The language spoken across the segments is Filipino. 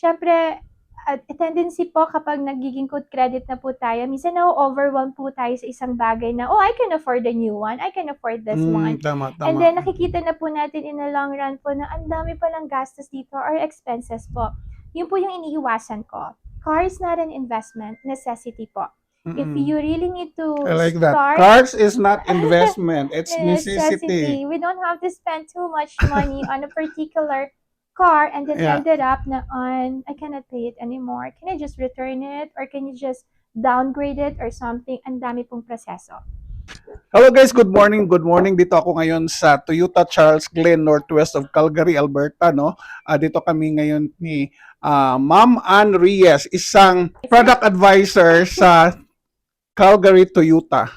syempre, at tendency po kapag nagiging good credit na po tayo, minsan na-overwhelm po tayo sa isang bagay na, oh, I can afford a new one, I can afford this one. Mm, tama, tama. And then nakikita na po natin in the long run po na ang dami palang gastos dito or expenses po. Yun po yung iniiwasan ko. Car is not an investment, necessity po. If Mm-mm. you really need to I like that. start Cars is not investment, it's a necessity. We don't have to spend too much money on a particular car and then Yeah. end it up na on, I cannot pay it anymore. Can I just return it or can you just downgrade it or something? Ang dami pong proseso. Hello guys, good morning. Good morning. Dito ako ngayon sa Toyota Charles Glen, northwest of Calgary, Alberta, no? Ah, dito kami ngayon ni ah, Ma'am Ann Reyes, isang product advisor sa Calgary Toyota.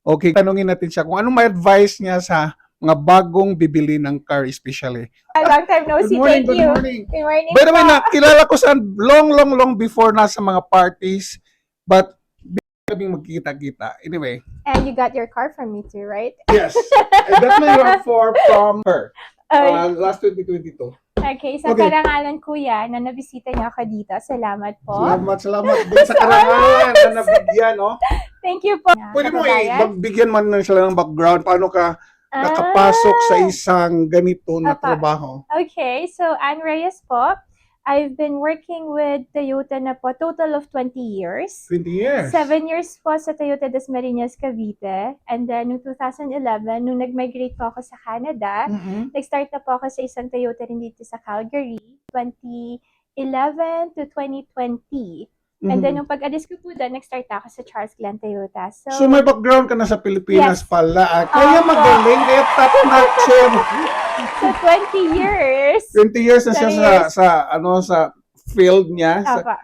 Okay, tanungin natin siya kung anong may advice niya sa mga bagong bibili ng car especially. A long time no Good see. morning, Thank good you. morning. Good morning By the way, nakilala ko sa long, long, long before na sa mga parties, but bigla kaming magkita-kita. Anyway, And you got your car from me too, right? Yes. Got my RAV4 from her Okay. uh, last 2022. Okay, sa Okay. karangalan kuya na nabisita niyo ako dito. Salamat po. Salamat, salamat din sa karangalan na nabigyan, no? Thank you po. Pwede mo eh, magbigyan man na sila ng background. Paano ka Ah. nakapasok sa isang ganito na Apa. trabaho? Okay, so Anne Reyes po. I've been working with Toyota na po total of 20 years. 20 years. Seven years po sa Toyota Dasmariñas, Cavite. And then, noong 2011, nung nag-migrate po ako sa Canada, Mhm. nag-start na po ako sa isang Toyota rin dito sa Calgary. 2011 to 2020. And then, Mhm. nung pag-alis ko po doon, nag-start na ako sa Charles Glen Toyota. So, So may background ka na sa Pilipinas Yes. pala. ah. Kaya Opo. magaling, kaya top notch so 20 years. 20 years na siya 20 sa, sa, ano, sa field niya. Sa Apa,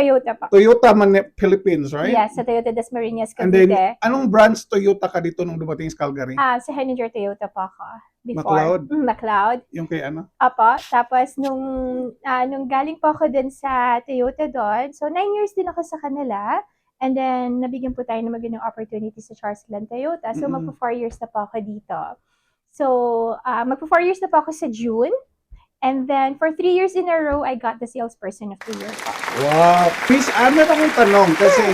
Toyota pa. Toyota Man Philippines, right? Yes, sa Toyota Dasmariñas, And then, Cavite. anong branch Toyota ka dito nung dumating sa Calgary? Ah, sa Henninger Toyota pa ako. Before. McLeod? Mm, McLeod. Yung kay ano? Apo. Tapos, nung, ah, nung galing po ako dun sa Toyota doon, so nine years din ako sa kanila. And then, nabigyan po tayo ng magandang opportunity sa Charles Glen Toyota. So, Mm. magpo four years na po ako dito. So, ah magpo four years na po ako sa June. And then, for three years in a row, I got the salesperson of the year. Wow. Please, ano akong tanong kasi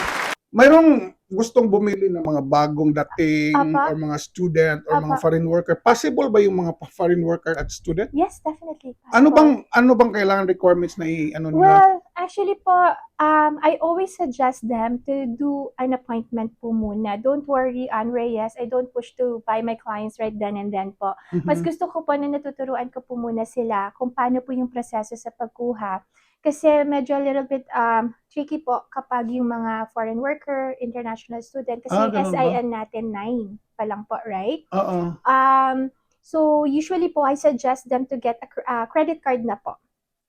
mayroong gustong bumili ng mga bagong dating Apa. or mga student or mga Apa. foreign worker. Possible ba yung mga foreign worker at student? Yes, definitely. Ano possible. bang ano bang kailangan requirements na i ano nila? Well, actually po, um, I always suggest them to do an appointment po muna. Don't worry, Ann Reyes. I don't push to buy my clients right then and then po. Mas Mhm. gusto ko po na natuturuan ko po muna sila kung paano po yung proseso sa pagkuha. Kasi medyo a little bit um, tricky po kapag yung mga foreign worker, international student, kasi Ah, yung ganun ba? SIN natin 9 pa lang po, right? Oo. Um, so usually po, I suggest them to get a uh, credit card na po.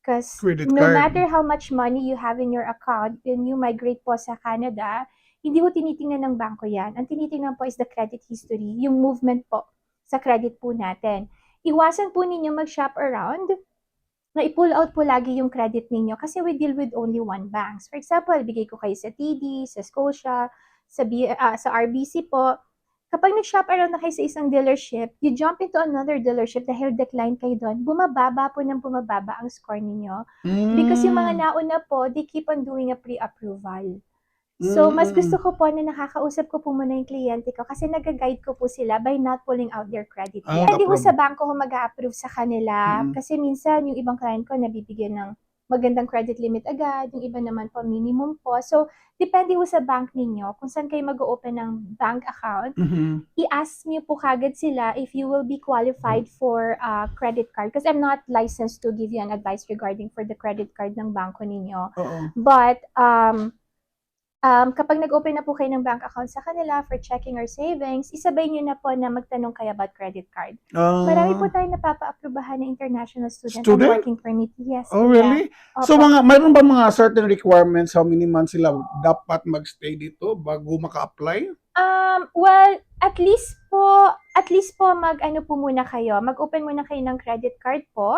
Because no card. matter how much money you have in your account, when you migrate po sa Canada, hindi po tinitingnan ng bangko yan. Ang tinitingnan po is the credit history, yung movement po sa credit po natin. Iwasan po ninyo mag-shop around na i-pull out po lagi yung credit ninyo kasi we deal with only one banks. For example, bigay ko kayo sa TD, sa Scotia, sa, B, ah, sa RBC po. Kapag nag-shop around na kayo sa isang dealership, you jump into another dealership dahil decline kayo doon, bumababa po ng bumababa ang score ninyo. Because yung mga Mm. nauna po, they keep on doing a pre-approval. So, mas gusto ko po na nakakausap ko po muna yung kliyente ko kasi nag-guide ko po sila by not pulling out their credit. Ah, Hindi ko approve. sa bangko ko mag-approve sa kanila Mm. kasi minsan yung ibang client ko nabibigyan ng magandang credit limit agad, yung iba naman po minimum po. So, depende po sa bank ninyo kung saan kayo mag-open ng bank account Mhm. i-ask niyo po kagad sila if you will be qualified for a credit card because I'm not licensed to give you an advice regarding for the credit card ng bangko ninyo. Oo. But um um kapag nag-open na po kayo ng bank account sa kanila for checking or savings, isabay niyo na po na magtanong kayo about credit card. Ah. Marami po tayong napapa-aprobahan na international student, Student? on working permit. Yes. Oh, yeah. really? So Opo. mga mayroon ba mga certain requirements how many months sila dapat magstay dito bago maka-apply? Um, well, at least po, at least po mag ano po muna kayo, mag-open muna kayo ng credit card po.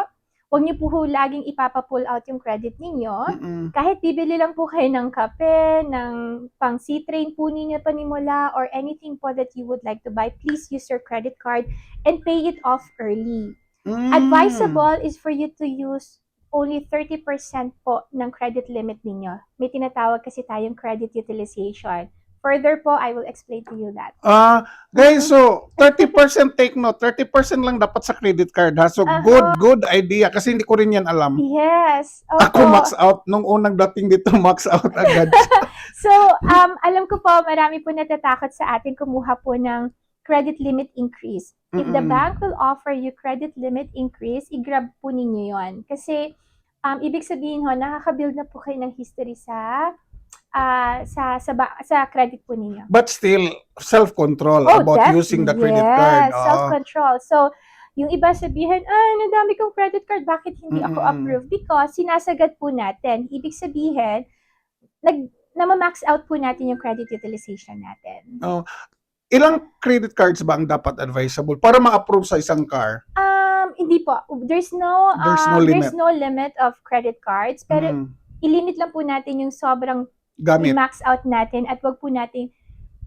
Huwag niyo po ho laging ipapa-pull out yung credit ninyo. Mm-mm. Kahit bibili lang po kayo ng kape, ng pang C-train po ninyo panimula, or anything po that you would like to buy, please use your credit card and pay it off early. Mm. Advisable is for you to use only 30% po ng credit limit ninyo. May tinatawag kasi tayong credit utilization. Further po, I will explain to you that. Ah, guys, so 30% take note, 30% lang dapat sa credit card ha. So Aha. good good idea kasi hindi ko rin yan alam. Yes. Ako opo. max out nung unang dating dito max out agad. So, um, alam ko po, marami po natatakot sa atin kumuha po ng credit limit increase. If the Mm-mm. bank will offer you credit limit increase, i-grab po ninyo yon. Kasi, um, ibig sabihin ho, nakaka-build na po kayo ng history sa ah, sa sa, ba- sa credit po ninyo. But still self-control about def- using the credit yes, card. Oo. self-control. So, yung iba sabihin, ah, nadami kong credit card, bakit hindi ako Mm-mm. approved? Because sinasagad po natin. Ibig sabihin, nag, na-max out po natin yung credit utilization natin. Ilang credit cards ba ang dapat advisable para ma-approve sa isang car? Um, hindi po. There's no, There's um, no there's limit. no limit of credit cards. Pero Mm, ilimit lang po natin yung sobrang gamit. max out natin at wag po natin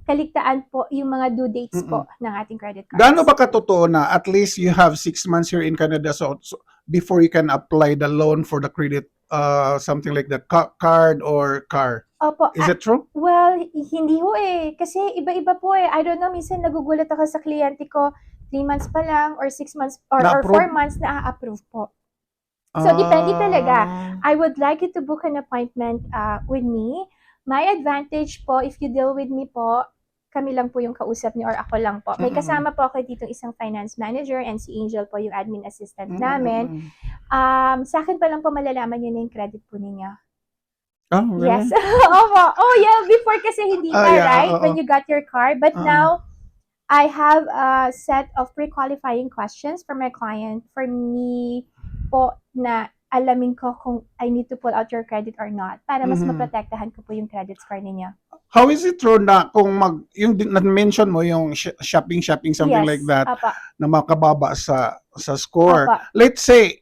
kaligtaan po yung mga due dates po ng ating credit cards. Gaano ba katotoo na at least you have six months here in Canada so, so before you can apply the loan for the credit uh something like the ca- card or car? Opo. Is ah, it true? well, hindi ho eh. Kasi iba-iba po eh. I don't know, minsan nagugulat ako sa kliyente ko, 3 months pa lang or 6 months or, or Na-approve? 4 months na approve po. So, depende talaga. I would like you to book an appointment uh, with me. My advantage po, if you deal with me po, kami lang po yung kausap niyo or ako lang po. May kasama po ako dito isang finance manager and si Angel po yung admin assistant namin. Um, sa akin pa lang po malalaman yun na yung credit po ninyo. Oh, really? Yes. Opo. Oh, yeah. Before kasi hindi Ah, pa, yeah, right? oo. When you got your car. But Oo. now, I have a set of pre-qualifying questions for my client for me po na alamin ko kung I need to pull out your credit or not para mas Mhm. maprotektahan ko po yung credit score ninyo. How is it true na kung mag yung na-mention mo yung sh- shopping shopping something yes. like that Opo. na makababa sa sa score. Opo. Let's say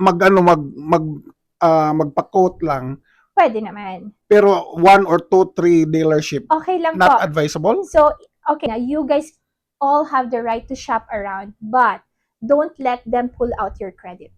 mag ano mag mag ah, magpa-quote lang Pwede naman. pero one or two three dealership Okay lang not po. advisable? So, okay na, you guys all have the right to shop around, but don't let them pull out your credit.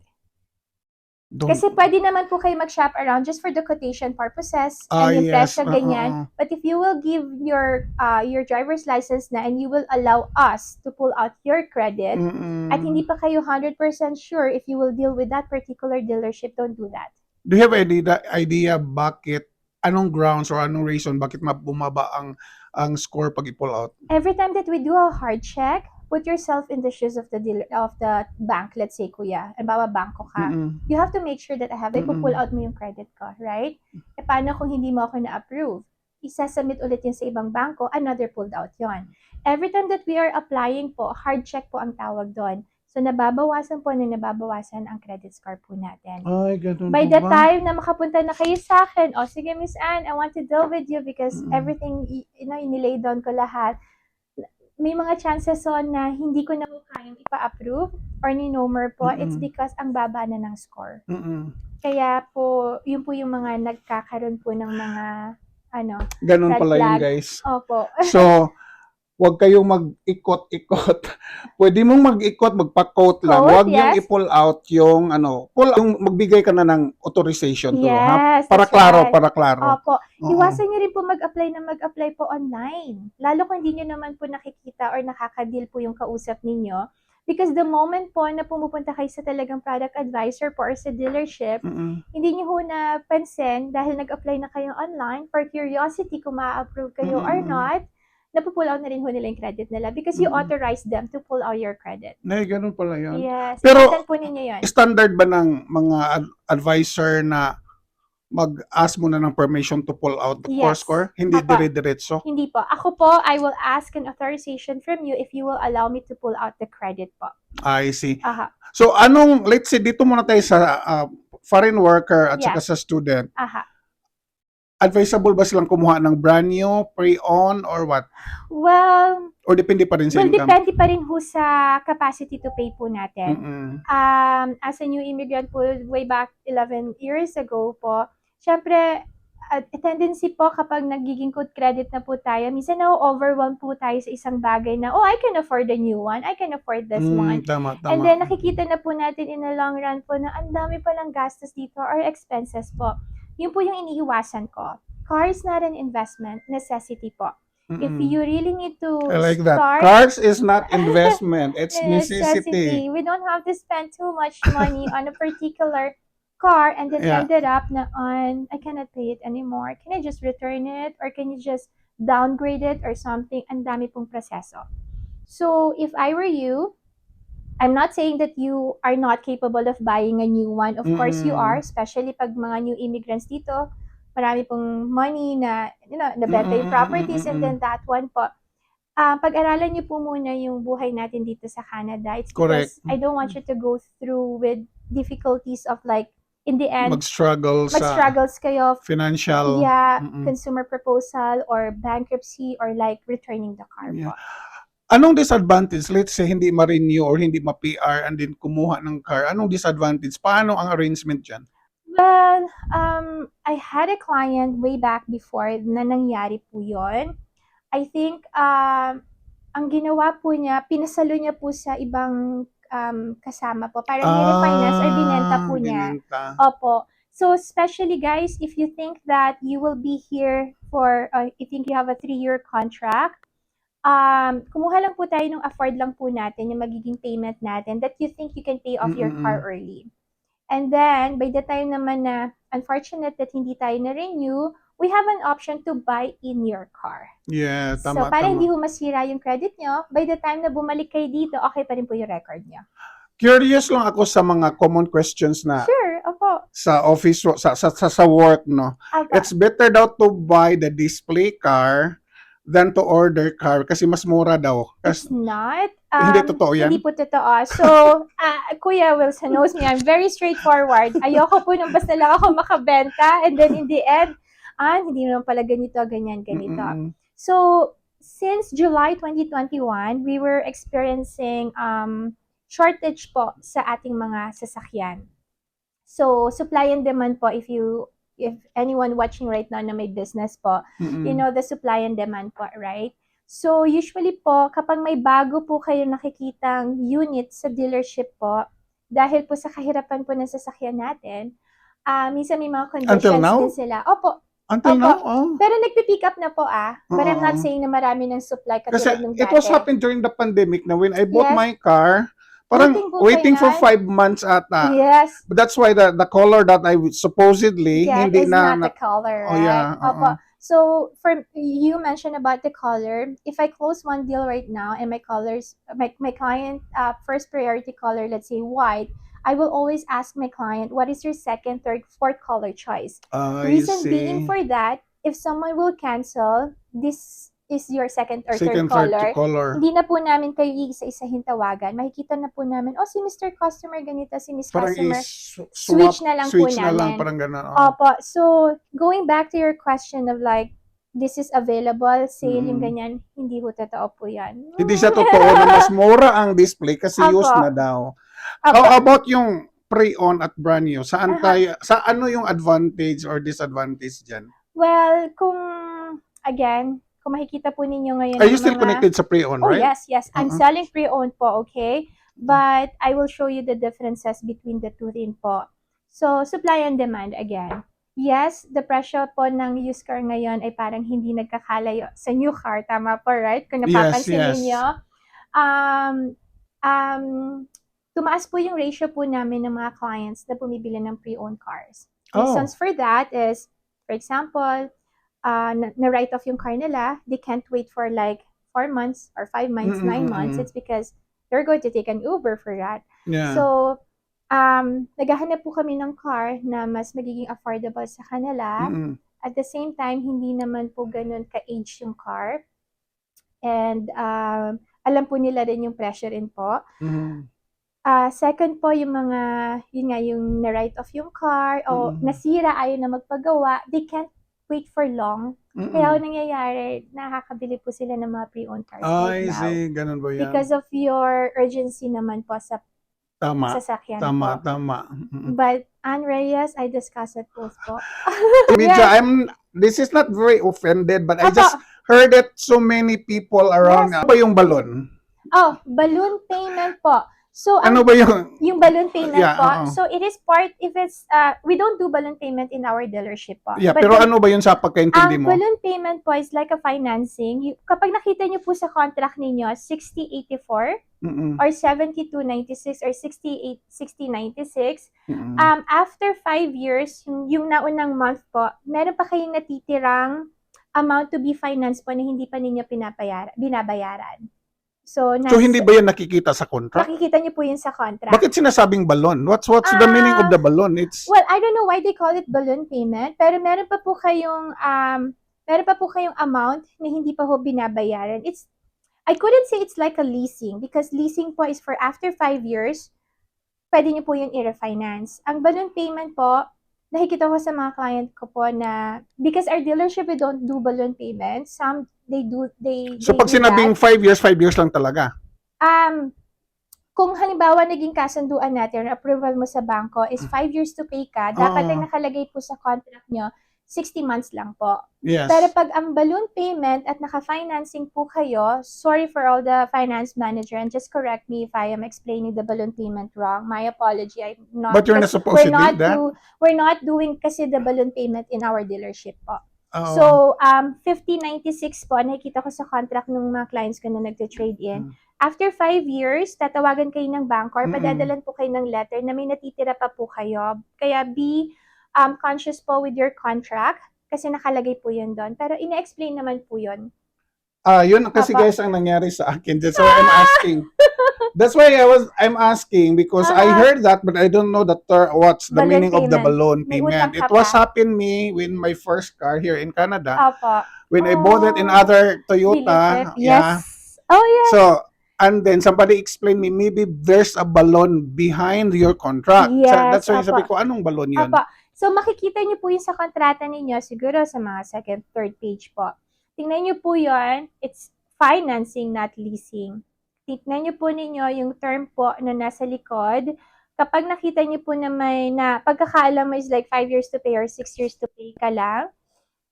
Don't- Kasi pwede naman po kayo mag-shop around just for the quotation purposes Ah, and yung yes. presyo, Ah, ganyan. But if you will give your uh, your driver's license na and you will allow us to pull out your credit Mm-mm. at hindi pa kayo 100% sure if you will deal with that particular dealership, don't do that. Do you have any idea, idea bakit anong grounds or anong reason bakit ma- bumaba ang ang score pag i-pull out? Every time that we do a hard check, put yourself in the shoes of the dealer of the bank, let's say kuya, halimbawa bangko ka. Mm-mm. you have to make sure that I have, Mm-mm. pull out mo yung credit ko, right? E paano kung hindi mo ako na-approve? Isasubmit ulit yun sa ibang bangko, another pulled out yon. Every time that we are applying po, hard check po ang tawag doon. So, nababawasan po na nababawasan ang credit score po natin. Ay, ganun By the ba? time na makapunta na kayo sa akin, o sige Miss Anne, I want to deal with you because Mm-mm. everything, you know, inilay down ko lahat. May mga chances on na hindi ko na po kayang ipa-approve or ni-nomer po, it's Mm-mm. because ang baba na ng score. Mm-mm. Kaya po, yun po yung mga nagkakaroon po ng mga, ano, Ganun Red pala yun, flag. guys. opo. So, huwag kayong mag-ikot-ikot. Pwede mong mag-ikot, magpa-quote lang. Huwag yung yes. i-pull out yung ano, pull yung magbigay ka na ng authorization to, ha? yes, Para that's klaro, right. para klaro. Opo. Oo. Iwasan nyo rin po mag-apply na mag-apply po online. Lalo kung hindi nyo naman po nakikita or nakaka-deal po yung kausap ninyo. Because the moment po na pumupunta kayo sa talagang product advisor po or sa dealership, Mm-mm. hindi nyo ho napansin dahil nag-apply na kayo online for curiosity kung ma-approve kayo or Mm-mm. not, napupull out na rin ho nila yung credit nila because you Mm-mm. authorize them to pull out your credit. Ay, ganun pala yun. Yes. Pero- po ninyo yun. Standard ba ng mga ad- advisor na mag-ask mo na ng permission to pull out the Yes. score? Hindi Apa. dire-diretso? Hindi po. Ako po, I will ask an authorization from you if you will allow me to pull out the credit po. I see. Aha. So, anong, let's say, dito muna tayo sa ah, foreign worker at Yeah. saka sa student. Aha. Advisable ba silang kumuha ng brand new, pre-owned, or what? Well, Or depende pa rin sa well, income? depende pa rin ho sa capacity to pay po natin. Mm-mm. um, as a new immigrant po way back 11 years ago po, syempre, at a tendency po kapag nagiging good credit na po tayo, minsan na-overwhelm po tayo sa isang bagay na, oh, I can afford a new one, I can afford this Mm, one. tama, tama. And then nakikita na po natin in the long run po na ang dami palang gastos dito or expenses po. Yun po yung iniiwasan ko. Car is not an investment, necessity po. If Mm-mm. you really need to I like that. start Cars is not investment, it's a necessity. We don't have to spend too much money on a particular car and then Yeah. ended up na on I cannot pay it anymore. Can I just return it or can you just downgrade it or something? Ang dami pong proseso. So if I were you, I'm not saying that you are not capable of buying a new one. Of course you are, especially pag mga new immigrants dito. Marami pong money na, you know, nabenta yung properties and then that one po. Ah, pag-aralan niyo po muna yung buhay natin dito sa Canada. It's Correct. because I don't want you to go through with difficulties of like, in the end, Mag-struggle sa mag-struggles kayo. financial. Yeah, Mm-mm. consumer proposal or bankruptcy or like returning the car Yeah. po. Anong disadvantage? Let's say hindi ma-renew or hindi ma-PR and then kumuha ng car. Anong disadvantage? Paano ang arrangement dyan? Well, um, I had a client way back before na nangyari po yon. I think um, ang ginawa po niya, pinasalo niya po sa ibang um, kasama po. Parang ni-refinance or binenta po niya. Ah, binenta. Opo. So, especially guys, if you think that you will be here for, uh, you think you have a three-year contract, um, kumuha lang po tayo ng afford lang po natin, yung magiging payment natin, that you think you can pay off your Mm-mm. car early. And then, by the time naman na unfortunate that hindi tayo na-renew, we have an option to buy in your car. Yeah, tama, so, para tama. hindi ho masira yung credit nyo, by the time na bumalik kayo dito, okay pa rin po yung record nyo. Curious lang ako sa mga common questions na Sure, opo. sa office, sa, sa, sa, sa work, no? Opo. It's better daw to buy the display car than to order car kasi mas mura daw. It's Kasi, not. Hindi Um, totoo yan? Hindi po totoo. So, ah, Kuya Wilson knows me. I'm very straightforward. Ayoko po nung basta lang ako makabenta and then in the end, ah, hindi naman pala ganito, ganyan, ganito. Mm-mm. So, since July 2021, we were experiencing um, shortage po sa ating mga sasakyan. So, supply and demand po, if you, if anyone watching right now na may business po, Mm-mm. you know, the supply and demand po, right? So, usually po, kapag may bago po kayo nakikitang unit sa dealership po, dahil po sa kahirapan po ng sasakyan natin, ah minsan may mga conditions now? din sila. Opo, Until Opo. now, oh. pero nagpipick up na po ah. But I'm not saying na marami ng supply Kasi katulad ng it dati. was happened during the pandemic na when I bought Yes. my car, parang Waiting po waiting, for five months ata. Yes. But that's why the the color that I would- supposedly Yeah, hindi is na, not the color, Oh, right? yeah, oo. So, for you mentioned about the color, if I close one deal right now and my colors, my, my client uh, first priority color, let's say white, I will always ask my client, what is your second, third, fourth color choice? I Reason see. being for that, if someone will cancel, this is your second or second, third third color. color. Hindi na po namin kayo isa-isahin tawagan. Makikita na po namin, oh, si Mr. Customer ganito, si Miss Parang Customer. is switch na lang po switch na lang, namin. parang gano'n. oh. Opo. So, going back to your question of like, this is available, sale, yung Mm. ganyan, hindi po totoo po yan. Hindi siya totoo na mas mura ang display kasi Opo. used na daw. Opo. How about yung pre-own at brand new? Saan Aha. tayo, sa ano yung advantage or disadvantage dyan? Well, kung, again, kung makikita po ninyo ngayon Are you still mga- connected sa pre-own, Oh, right? yes, yes. I'm Uh-uh. selling pre-owned po, okay? But I will show you the differences between the two din po. So, supply and demand again. Yes, the presyo po ng used car ngayon ay parang hindi nagkakalayo sa new car. Tama po, right? Kung Yes, napapansin yes. ninyo. Um, um, tumaas po yung ratio po namin ng mga clients na bumibili ng pre-owned cars. Oh. Reasons for that is, for example, uh, na- na-write off yung car nila, they can't wait for like four months or five months, nine Mm-mm-mm. months. It's because they're going to take an Uber for that. Yeah. So, um, naghahanap po kami ng car na mas magiging affordable sa kanila. Mm-mm. At the same time, hindi naman po ganun ka-age yung car. And um, alam po nila rin yung presyo rin po. Mhm. Ah, second po, yung mga, yun nga, yung na-write off yung car o Mm. nasira, ayaw na magpagawa, they can't wait for long. Mm-mm. Kaya ang nangyayari, nakakabili po sila ng mga pre-owned cars I right now. see, ganun ba yan? Because of your urgency naman po sa tama, sasakyan tama, po. tama. Mm-mm. But Ann Reyes, I discuss it both po. Medyo, Yes. I'm, this is not very offended, but I Apo. just heard that so many people around. Yes. Ano ba yung balon? Oh, balloon payment po. So, ang Ano ba yung, Yung balloon payment Yeah, po. oo. So it is part if it's uh we don't do balloon payment in our dealership po. yeah, But pero the- ano ba yun sa pagkaintindi ang mo? balloon payment po is like a financing. Kapag nakita niyo po sa contract ninyo 6084 Mm-mm, or 7296 or 68 6096, mm-mm. um after 5 years, yung, yung naunang month po, meron pa kayong natitirang amount to be financed po na hindi pa ninyo pinapayaran, binabayaran. So, so, hindi ba yan nakikita sa contract? nakikita niyo po yun sa contract. Bakit sinasabing balon? What's what's the Ah, meaning of the balon? It's Well, I don't know why they call it balloon payment, pero meron pa po kayong um meron pa po kayong amount na hindi pa ho binabayaran. It's I couldn't say it's like a leasing because leasing po is for after five years, pwede niyo po yung i-refinance. Ang balloon payment po, nakikita ko sa mga client ko po na because our dealership we don't do balloon payment. Some they do they so they pag do that. sinabing 5 years, 5 years lang talaga. Um, kung halimbawa naging kasunduan natin, or approval mo sa bangko is 5 years to pay ka, dapat Oo. ang nakalagay po sa contract nyo, 60 months lang po. Yes. Pero pag ang balloon payment at naka-financing po kayo, sorry for all the finance manager and just correct me if I am explaining the balloon payment wrong. My apology. I'm not. But you're not kasi supposed we're to do not that. do- we're not doing kasi the balloon payment in our dealership po. Oo. So, um, 5096 po, nakikita ko sa contract ng mga clients ko na nagte-trade in. Mm. After five years, tatawagan kayo ng bank or padadalan po kayo ng letter na may natitira pa po kayo. Kaya be um, conscious po with your contract kasi nakalagay po yun doon. Pero ina-explain naman po yun. Ah, yun kasi Papa. guys ang nangyari sa akin. That's why I'm asking. That's why I was I'm asking because I Ah. heard that but I don't know the ter- what's the Balloon meaning of the payment. balloon May payment. utang It was pa. happened me with my first car here in Canada Opo. when I bought it in Oh. other Toyota. Yes. Yeah. Oh, yeah. So and then somebody explained me maybe there's a balloon behind your contract. So, Yes, that's why apa. sabi ko anong balloon yun? Opo. So, makikita niyo po yung sa kontrata ninyo, siguro sa mga second, third page po. Tingnan niyo po yon it's financing, not leasing. Tingnan niyo po ninyo yung term po na nasa likod. Kapag nakita niyo po na may, na pagkakaalam mo is like 5 years to pay or 6 years to pay ka lang,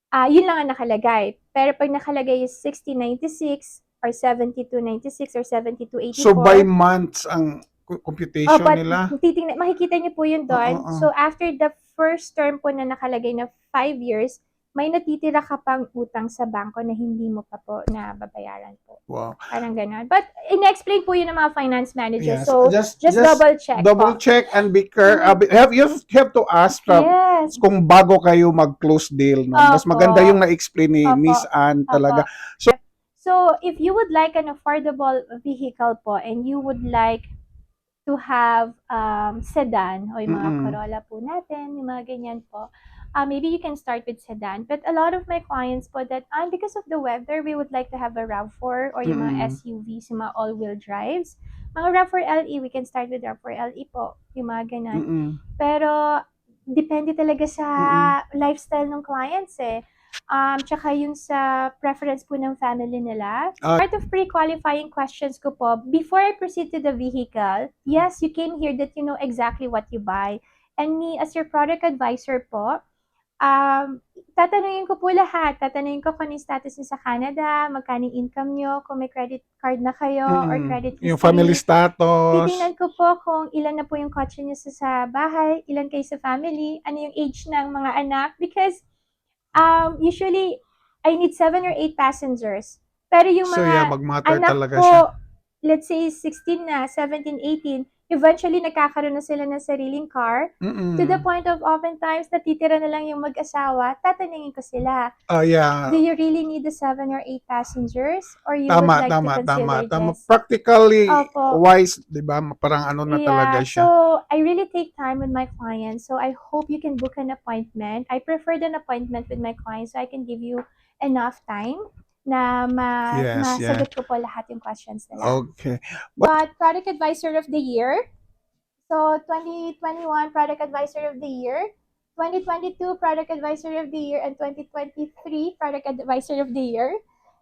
ah yun lang ang nakalagay. Pero pag nakalagay is 6096 or 7296 or 7284, So by months ang computation Opo, nila. titingnan, makikita niyo po yun doon. Oo, oo. So, after the first term po na nakalagay na 5 years, may natitira ka pang utang sa bangko na hindi mo pa po nababayaran po. Wow. Parang ganun. But, ina-explain po yun ng mga finance managers. Yes. So, just, just, just double check double po. check and be care uh, be- have you have to ask uh, Yes. kung bago kayo mag-close deal no mas Opo. maganda yung na-explain ni Opo. Miss Ann talaga So, if you would like an affordable vehicle po and you would like to have um, sedan o yung mga Mm-mm. Corolla po natin, yung mga ganyan po, uh, maybe you can start with sedan. But a lot of my clients po that, ah, because of the weather, we would like to have a RAV4 or yung Mm-mm. mga SUVs, yung mga all-wheel drives. Mga RAV4 LE, we can start with RAV4 LE po, yung mga ganyan. Mm-mm. Pero, depende talaga sa lifestyle ng clients eh. Um, tsaka yung sa preference po ng family nila. Ah. Part of pre-qualifying questions ko po, before I proceed to the vehicle, yes, you came here that you know exactly what you buy. And me, as your product advisor po, um, tatanungin ko po lahat. Tatanungin ko kung ano yung status niyo sa Canada, magkano yung income nyo, kung may credit card na kayo, or Mm-mm. credit yung history. family status Titingnan ko po kung ilan na po yung kotse niyo sa, sa bahay, ilan kayo sa family, ano yung age ng mga anak. Because um, usually, I need seven or eight passengers. Pero yung so mga yeah mag-matter anak talaga ko, siya let's say 16 na, 17, 18, eventually nagkakaroon na sila ng sariling car. Mm-mm. To the point of oftentimes, natitira na lang yung mag-asawa, tatanungin ko sila, Ah, yeah do you really need the seven or eight passengers? Or you tama would like tama to tama consider tama this? practically Opo. wise 'di ba parang ano na talaga siya So, I really take time with my clients. So, I hope you can book an appointment. I prefer an appointment with my clients so I can give you enough time na ma Yes, masagot ko po lahat yung questions nila. okay But Product Advisor of the Year, so 2021 Product Advisor of the Year, 2022 Product Advisor of the Year, and 2023 Product Advisor of the Year.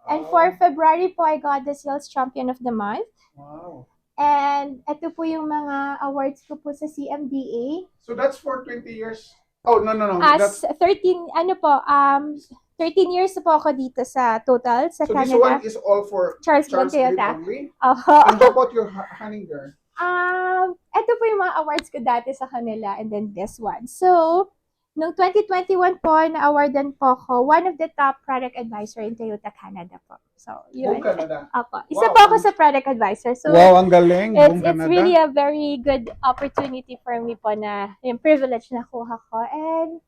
And for February po, I got the Sales Champion of the Month. wow And ito po yung mga awards ko po sa CMDA. So that's for 20 years. Oh, no, no, no. As That's, 13, ano po, um, 13 years po ako dito sa total, sa so this Canada. one is all for Charles, Charles Toyota. only? Oho. And how about your ha- Hanninger? Um, ito po yung mga awards ko dati sa kanila and then this one. So, noong 2021 po, na-awardan po ako one of the top product advisor in Toyota Canada po. So, Buong yun. Canada. Ako. Isa Wow. po ako sa product advisor. So, wow, ang galing. it's, Buong it's Canada. really a very good opportunity for me po na yung privilege na kuha ko. And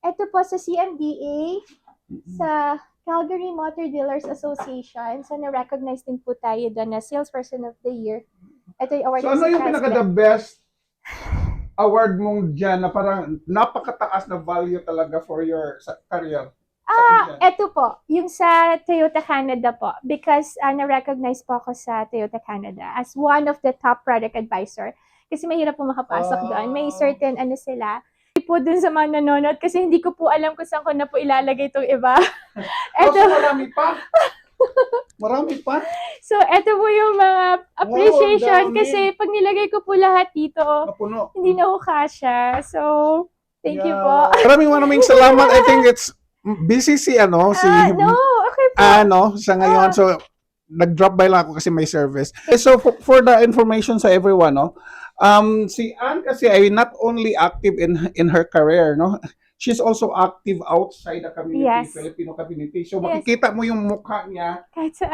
ito po sa CMDA, sa Calgary Motor Dealers Association. So, na-recognize din po tayo doon na Salesperson of the Year. Ito yung award So ano yung Charles pinaka the best award mong dyan na parang napakataas na value talaga for your sa- career? Ah, eto po, yung sa Toyota Canada po, because uh, na-recognize po ako sa Toyota Canada as one of the top product advisor. Kasi mahirap po makapasok Ah. doon. May certain ano sila. Po dun sa mga nanonood kasi hindi ko po alam kung saan ko na po ilalagay itong iba. Eto, so marami pa. marami pa. so, eto po yung mga appreciation dami. kasi pag nilagay ko po lahat dito, Napuno. hindi na ko kasha. So, thank you po. Maraming maraming salamat. I think it's busy si ano, si Ah, no, okay po. ano, sa ngayon. So, nag-drop by lang ako kasi may service. Eh, So, for, for the information sa everyone, no, um, si Anne kasi ay not only active in in her career, no, she's also active outside the community, Yes. Filipino community. So, Yes. makikita mo yung mukha niya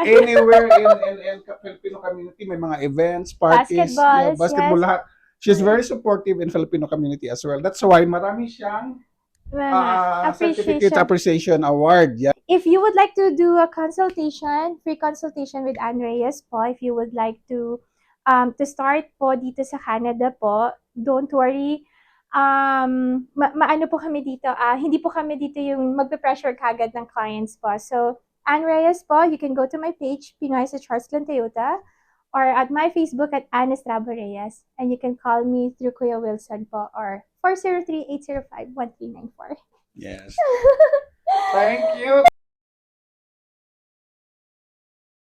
anywhere in, in, in Filipino community. May mga events, parties, Basketballs, yeah, basketball, yes. lahat. She's very supportive in Filipino community as well. That's why marami siyang uh, Certificate appreciation. Appreciation Award. Yeah. If you would like to do a consultation, free consultation with Anne Reyes po, if you would like to um, to start po dito sa Canada po, don't worry. Um, ma- maano po kami dito, ah, hindi po kami dito yung magpe-pressure kagad ng clients po. So, Anne Reyes po, you can go to my page, Pinoy sa Charles Glen Toyota, or at my Facebook at Anne Estrabo Reyes. And you can call me through Kuya Wilson po, or 403-805-1394. Yes. Thank you.